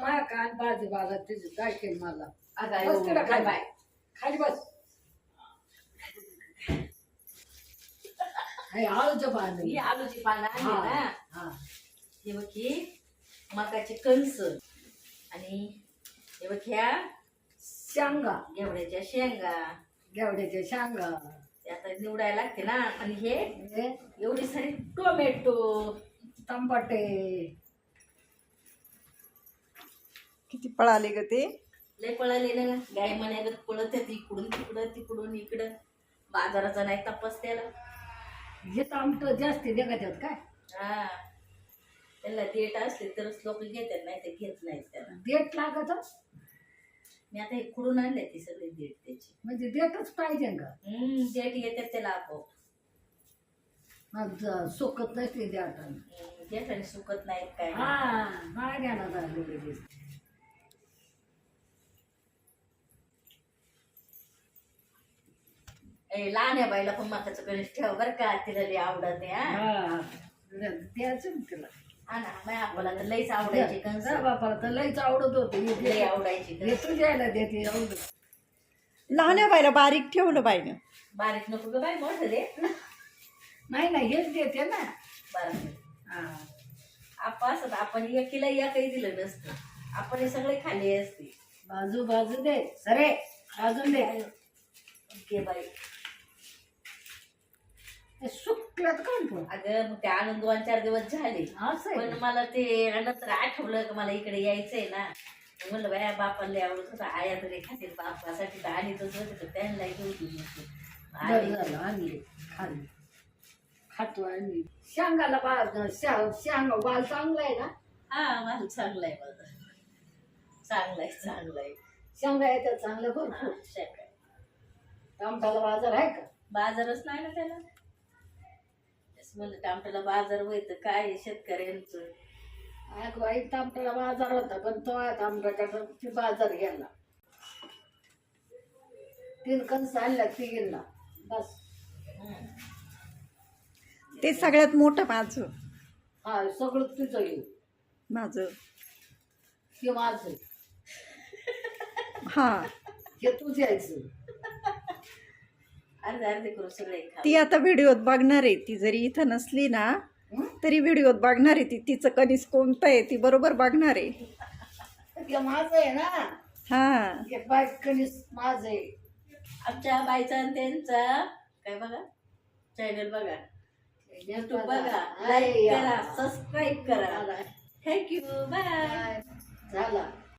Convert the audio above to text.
माया कान बाजी बाजा तिची काय केली मला? आई, बस खाली. बाय. खाली बस. हे आळूचं पान ही आलूची पानं आणली हा. ना? हा. हे बघ ही मकाचे कणस. आणि हे बघ ह्या शेंगा. घेवड्याच्या शेंगा. घेवड्याच्या शेंगा. ते आता निवडायला लागते ना. आणि हे हे एवढी सारी टोमॅटो. टमाटे किती पळाले ग ते? लय पळाले ना. गाय म्हणायला पळत आहेत इकडून तिकडं तिकडून इकडं. बाजाराचा नाही तपास त्याला. हे टमाट जास्त निघतात काय? हा. त्याला डेट असले तरच लोक घेतात नाही तर घेत नाहीत त्याला. देठ लागत? मी आता हे खुडून आणले ती सगळी डेट त्याची. म्हणजे देठच पाहिजे का हम्म डेट येतात त्याला आपोआप. मग सुकत नसते देठानं हम्म, डेटाने सुकत नाहीत काय. नाही. हा माग्याला झालेली दिसते ए, लहान आहे बाईला पण माकाचं गणेश ठेव बरं का तिला लई आवडत हा. हा द्यायचं ना तिला. हा ना आपल्याला तर लईच आवडायची कंस. जा बापाला तर लईच आवडत होते. लई आवडायची हे देते आवडत लहान्या बायला बारीक ठेवलं बाईनं. बारीक नको ग बाई मोठं दे. नाही नाही हेच देते ना. बारीक हा. आपण असत आपण एकीला एकही दिलं नसतं. आपण हे सगळे खाल्ले असते. बाजू बाजू दे. सरे बाजून दे. घे बाई. ते सुकल्यात कोण पण अगं मग ते आणून दोन चार दिवस झाले. असं पण आहे मला ते नंतर आठवलं की मला इकडे यायचंय ना. म्हणलं बाया बापाला लय आवडत होतं. आया तरी खातील बापासाठी तर होते तर त्यांना घेऊन दिली बरं झालं आणली खाल्ली. खातो आणली. शेंगाला बा शा- शेंगा वाल चांगला आहे ना? हा मला चांगलं आहे माझं चांगलं आहे चांगलं आहे. शेंगा येतात चांगलं भरपूर. हा. टमाटाला बाजार आहे का? बाजारच नाही ना त्याला. तेच म्हणलं टामटाला बाजार होय तर काय शेतकऱ्यांचं? अगं बाई टमाटाला बाजार होता पण तो टमाटाचा बाजार गेला तीन कणस आणल्या तिघींना बस. ते सगळ्यात मोठं माझं. हा सगळं तुझं येईल माझं. हे माझं. हा. हे तुझं यायचं अर्धे अर्धे करून सगळे खा ती आता व्हिडिओत बघणार आहे ती जरी इथं नसली ना? तरी व्हिडिओत बघणार आहे ती. तिचं कणीस कोणतं आहे ती बरोबर बघणार आहे. हे माझं आहे ना. हा. हे बाय कणीस माझं आहे. आमच्या बाईचा आणि त्यांचा. काय बघा? चॅनल बघा. युट्यूब बघा. लाईक करा सबस्क्राईब करा. थँक्यू बाय झाला.